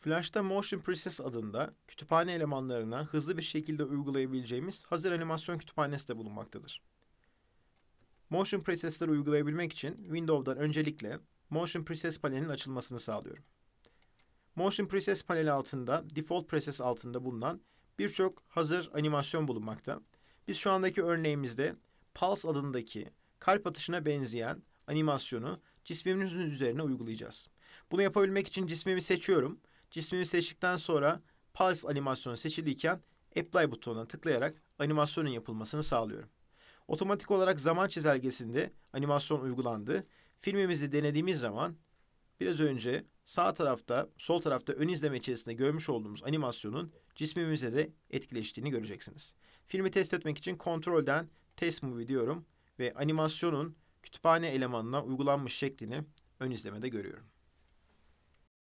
Flash'ta Motion Process adında kütüphane elemanlarına hızlı bir şekilde uygulayabileceğimiz hazır animasyon kütüphanesi de bulunmaktadır. Motion Process'leri uygulayabilmek için Windows'dan öncelikle Motion Process panelinin açılmasını sağlıyorum. Motion Process paneli altında Default Process altında bulunan birçok hazır animasyon bulunmakta. Biz şu andaki örneğimizde Pulse adındaki kalp atışına benzeyen animasyonu cismimizin üzerine uygulayacağız. Bunu yapabilmek için cismimi seçiyorum. Cismimi seçtikten sonra Pulse animasyonu seçiliyken Apply butonuna tıklayarak animasyonun yapılmasını sağlıyorum. Otomatik olarak zaman çizelgesinde animasyon uygulandı. Filmimizi denediğimiz zaman biraz önce sağ tarafta, sol tarafta ön izleme içerisinde görmüş olduğumuz animasyonun cismimize de etkileştiğini göreceksiniz. Filmi test etmek için kontrolden Test Movie diyorum ve animasyonun kütüphane elemanına uygulanmış şeklini ön izlemede görüyorum.